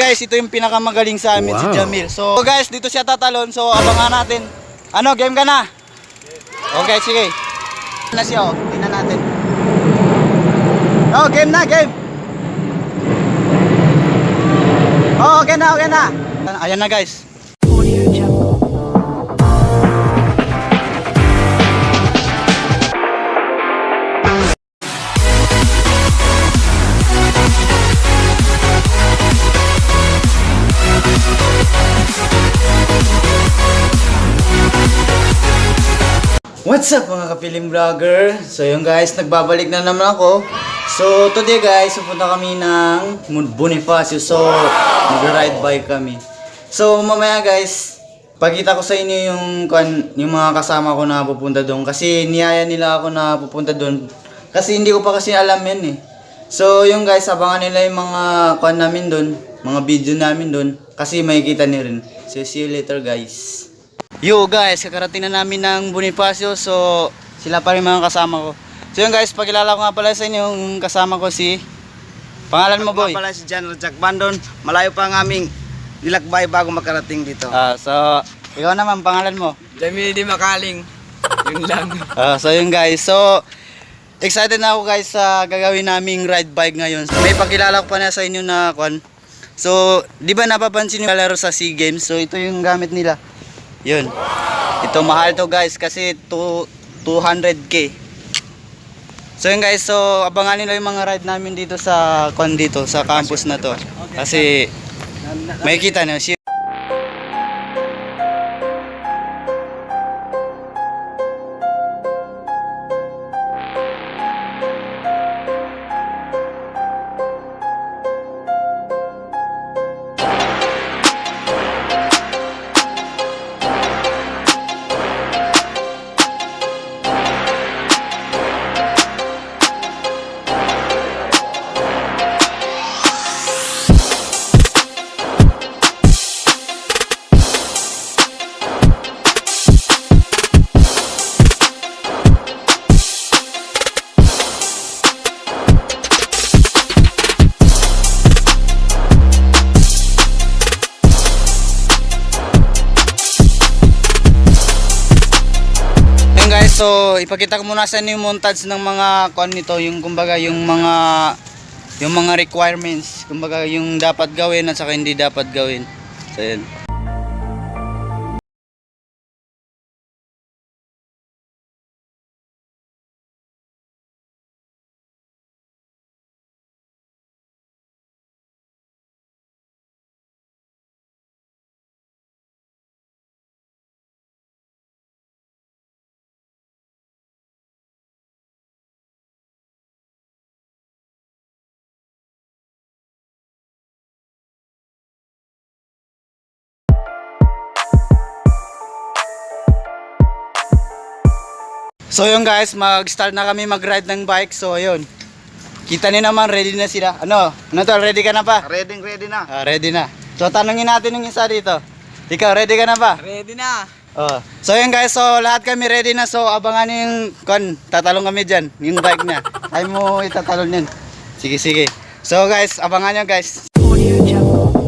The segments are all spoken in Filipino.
guys, ito yung pinakamagaling sa amin si Wow. Jamil. So guys, dito siya tatalon. So abangan natin. Ano, game ka na? Okay, sige. Na siya, oh. Tingnan natin. Oh, game na, game. Oh, okay na, okay na. Ayan na guys. What's up mga kapiling vlogger? So yun guys, nagbabalik na naman ako. So today guys, pupunta kami ng Bonifacio. So mag-ride bike kami. So mamaya guys, pagkita ko sa inyo yung, yung mga kasama ko na pupunta doon. Kasi niyaya nila ako na pupunta doon. Kasi hindi ko pa kasi alam yan eh. So yung guys, abangan nila yung mga kuan namin doon. Mga video namin doon. Kasi makikita niyo rin. So see you later guys. Yo guys, kakarating na namin ng Bonifacio. So, sila pa rin mga kasama ko. So yun guys, pakilala ko nga pala sa inyo yung kasama ko si... Pangalan mo boy? Ako pala si General Jack Bandon. Malayo pa ang aming nilakbay bago makarating dito. Ah, so, ikaw naman, pangalan mo? Jamil Di Makaling. Yun lang. Ah, so yun guys, so... Excited na ako guys sa gagawin naming ride bike ngayon. May pakilala ko pa na sa inyo na kwan. So, di ba napapansin yung laro sa SEA Games? So, ito yung gamit nila. Yun. Ito mahal to guys kasi to 200k. So yun guys, so abangan nila yung mga ride namin dito sa kwan dito sa campus na to. Kasi makikita niyo si so ipakita ko muna sa inyo yung montage ng mga kwan nito, yung kumbaga yung mga yung mga requirements, kumbaga yung dapat gawin at saka hindi dapat gawin. So yun. So yun guys, mag-start na kami mag-ride ng bike. So yun. Kita niyo naman, ready na sila. Ano? Ano to? Ready ka na pa? Ready, ready na. Ah, ready na. So tanungin natin yung isa dito. Ikaw, ready ka na ba? Ready na. Oh. So yun guys, so lahat kami ready na. So abangan niyo yung kon, tatalong kami diyan, yung bike niya. Ay mo itatalon yan. Sige, sige. So guys, abangan niyo guys. Audio Jungle.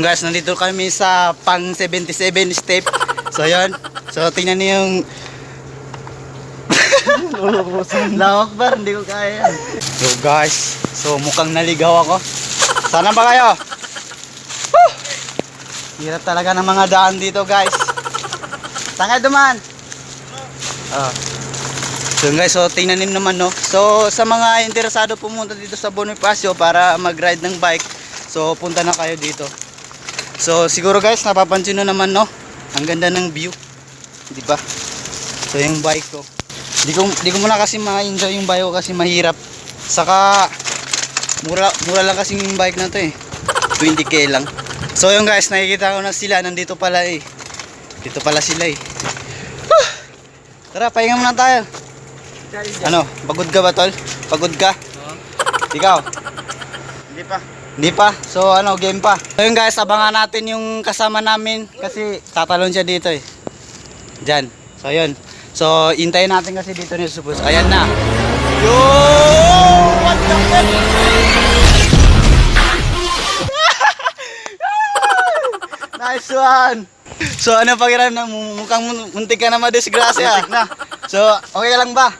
So yun guys, nandito kami sa pang 77 step. So yun. So, tingnan niyo yung... Lawak ba? Hindi ko kaya. So, guys. So, mukhang naligaw ako. Sana ba kayo? Woo! Hirap talaga ng mga daan dito, guys. Tanga duman. Ah. So guys, so tingnan niyo naman no. So sa mga interesado pumunta dito sa Bonifacio para mag-ride ng bike, so punta na kayo dito. So siguro guys, napapansin nyo naman no, ang ganda ng view. 'Di ba? So yung bike ko. Di ko di ko muna kasi ma-enjoy yung bike ko kasi mahirap. Saka mura mura lang kasi yung bike na to eh. 20k lang. So yung guys, nakikita ko na sila nandito pala eh. Dito pala sila eh. Whew! Tara, pahinga muna tayo. Ano, pagod ka ba tol? Pagod ka? Ikaw? Hindi pa. Hindi pa. So ano, game pa. So yun guys, abangan natin yung kasama namin kasi tatalon siya dito eh. Diyan. So yun. So intayin natin kasi dito ni Supus. Ayan na. Yo! What the fuck? nice one! So ano pakiram na mukhang mun- muntik ka na madisgrasya. Muntik na. So okay lang ba?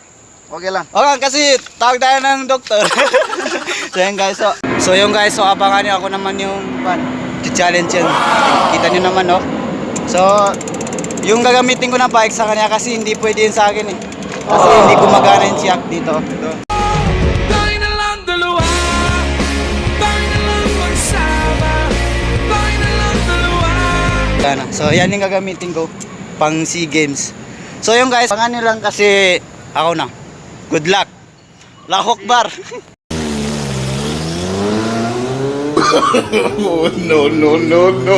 Okay lang. Okay, kasi tawag tayo ng doktor. so yun guys, so, so yung guys, so abangan niyo ako naman yung pan, challenge yun. Kita niyo naman, no? So, yung gagamitin ko na bike sa kanya kasi hindi pwede yun sa akin eh. Kasi hindi gumagana yung jack dito. Tayo na lang dalawa Tayo na lang magsama Tayo na lang dalawa Gana. So, yan yung gagamitin ko pang SEA Games. So yung guys, abangan niyo lang kasi ako na. Good luck. Lahok bar. Oh, no, no, no, no.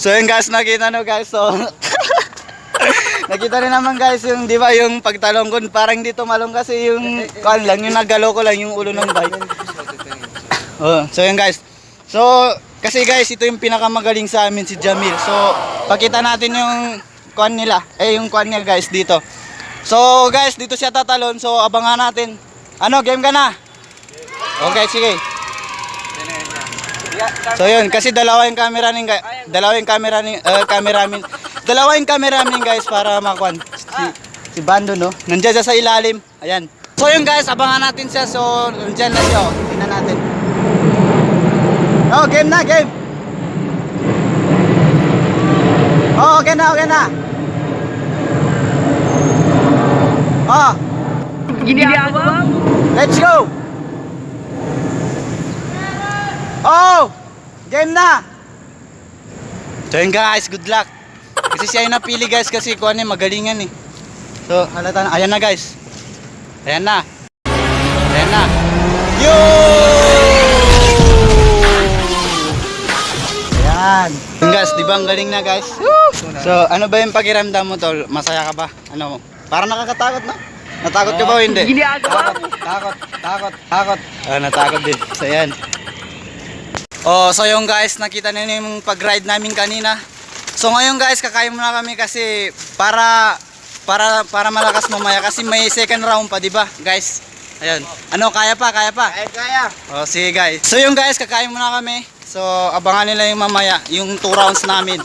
So yun guys, nakita nyo guys, so Nakita rin naman guys yung, di ba, yung pagtalong ko, parang dito malong kasi yung, kan lang, yung nagalaw ko lang yung ulo ng bike. Oh, so yun guys. So, kasi guys, ito yung pinakamagaling sa amin si Jamil. So, pakita natin yung kuan nila, eh yung kuan niya guys dito. So guys, dito siya tatalon, so abangan natin. Ano, game ka na? Okay, sige. So yun, kasi dalawa yung camera nin guys. Dalawa yung camera nin, uh, camera min. Dalawa yung camera min guys para makuan. Si, si Bando no. Nandiyan siya sa ilalim. Ayan. So yun guys, abangan natin siya. So nandiyan na siya. oh. Tingnan natin. Oh, game na, game. Oh, okay na, okay na. Oh, Ginagawa mo. let's go. Oh! Game na! So yun guys, good luck. Kasi siya yung napili guys kasi kung ano yung magalingan eh. So, halata na. Ayan na guys. Ayan na. Ayan na. Yo! Ayan. Yun guys, di ba ang galing na guys? So, ano ba yung pakiramdam mo tol? Masaya ka ba? Ano mo? Parang nakakatakot na. Natakot ka ba o hindi? Ginagawa mo. Takot, takot, takot. Ah, natakot din. So, yan. Oh, so yung guys, nakita niyo yung pag-ride namin kanina. So ngayon guys, kakain muna kami kasi para para para malakas mamaya kasi may second round pa, di ba? Guys. Ayun. Ano, kaya pa, kaya pa. Kaya, kaya. Oh, sige guys. So yung guys, kakain muna kami. So abangan nila yung mamaya, yung two rounds namin.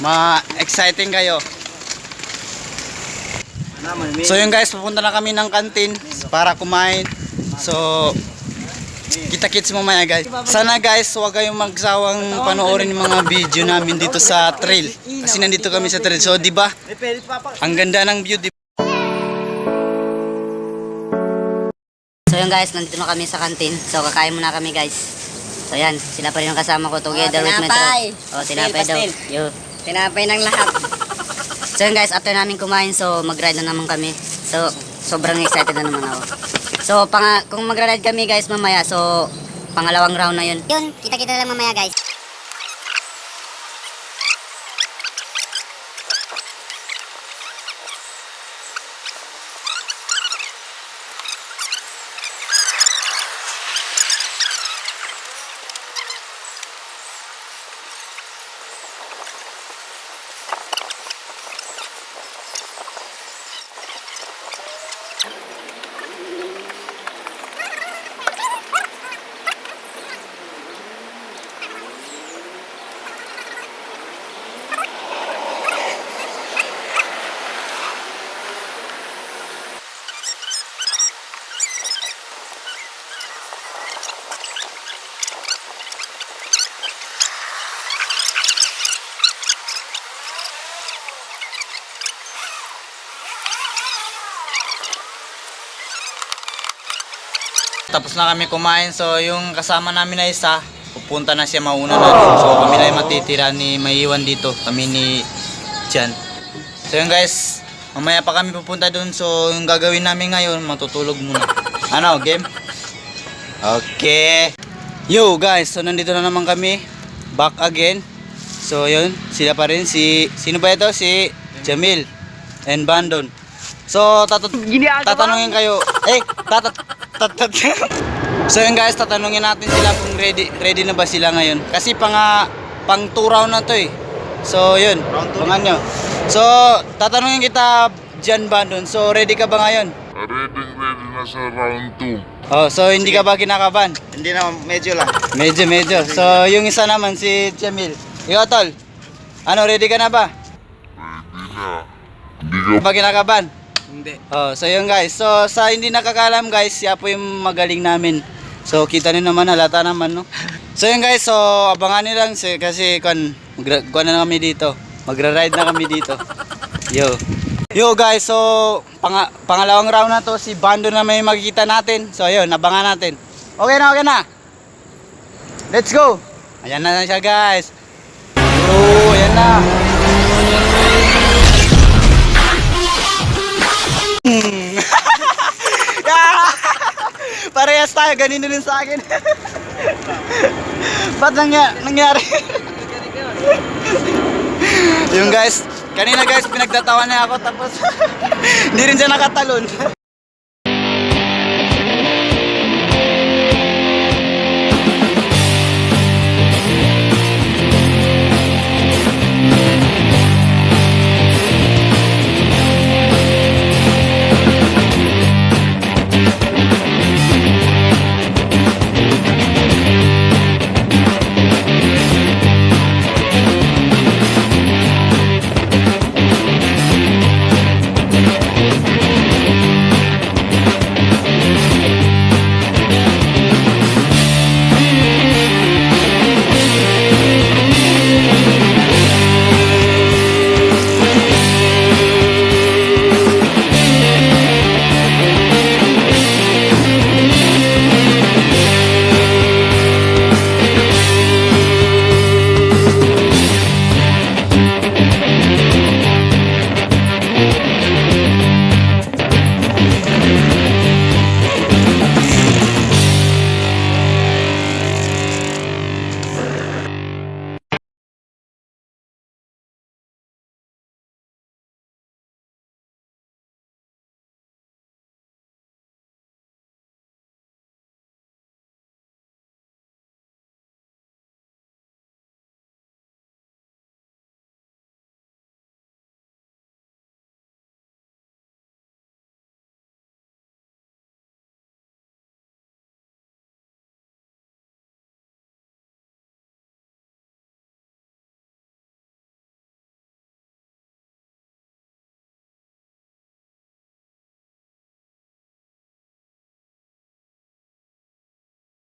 Ma-exciting kayo. So yun guys, pupunta na kami ng kantin para kumain. So kita-kits mamaya guys. Sana guys, huwag kayong magsawang panoorin yung mga video namin dito sa trail. Kasi nandito kami sa trail. So di ba? Ang ganda ng view, di ba? So yun guys, nandito na kami sa kantin. So kakain muna kami guys. So yan, sila pa rin yung kasama ko together with Metro. tinapay. Oh, tinapay daw. Yo. Tinapay ng lahat. So yun guys, after namin kumain, so mag-ride na naman kami. So sobrang excited na naman ako. So pang kung mag-ride kami guys mamaya, so pangalawang round na yun. Yun, kita-kita na lang mamaya guys. Tapos na kami kumain. So, yung kasama namin na isa, pupunta na siya mauna natin. So, kami na yung matitira ni Maiwan dito. Kami ni Jan. So, yun guys, mamaya pa kami pupunta dun. So, yung gagawin namin ngayon, matutulog muna. Ano, game? Okay. Yo guys, so nandito na naman kami. Back again. So, yun, sila pa rin. Si, sino ba ito? Si Jamil and Bandon. So, tatat tatanungin kayo. Eh, tatat tatat So yun guys, tatanungin natin sila kung ready ready na ba sila ngayon. Kasi pang ah, pang 2 round na to eh. So yun, abangan nyo. So, tatanungin kita Jan Bandon. So, ready ka ba ngayon? Ready, ready na sa round 2. Oh, so hindi ka ba kinakabahan? Hindi na, medyo lang. Medyo, medyo. So, yung isa naman si Jamil. Ikaw, tol. Ano, ready ka na ba? Hindi Ba kinakabahan? Hindi. Oh, so yun guys. So sa hindi nakakalam guys, siya po yung magaling namin. So kita niyo naman halata naman no. So yun guys, so abangan niyo lang si- kasi kon kuwan na kami dito. Magra-ride na kami dito. Yo. Yo guys, so pang pangalawang round na to si Bando na may makikita natin. So ayun, abangan natin. Okay na, okay na. Let's go. Ayan na siya guys. Oh, ayan na. Parehas tayo, ganito din sa akin. Ba't nangya nangyari? yung guys, kanina guys, pinagtatawan niya ako tapos hindi rin siya nakatalon.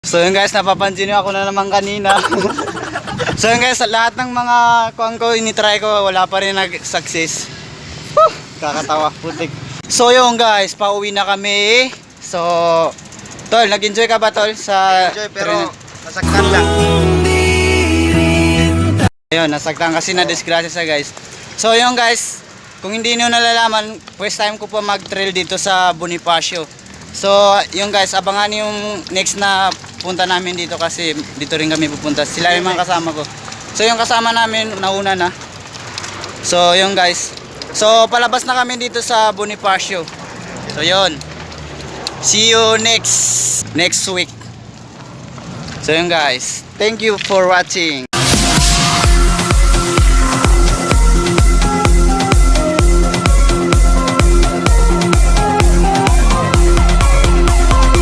So yun guys, napapansin niyo ako na naman kanina. so yun guys, lahat ng mga kuang ko, initry ko, wala pa rin nag-success. Kakatawa, putik. So yun guys, pauwi na kami. So, Tol, nag-enjoy ka ba Tol? Sa Enjoy, pero nasaktan lang. Ayun, nasaktan kasi na disgrasya sa guys. So yun guys, kung hindi niyo nalalaman, first time ko pa mag-trail dito sa Bonifacio. So yun guys, abangan yung next na punta namin dito kasi dito rin kami pupunta. Sila yung mga kasama ko. So yung kasama namin, nauna na. So yun guys. So palabas na kami dito sa Bonifacio. So yun. See you next next week. So yun guys. Thank you for watching.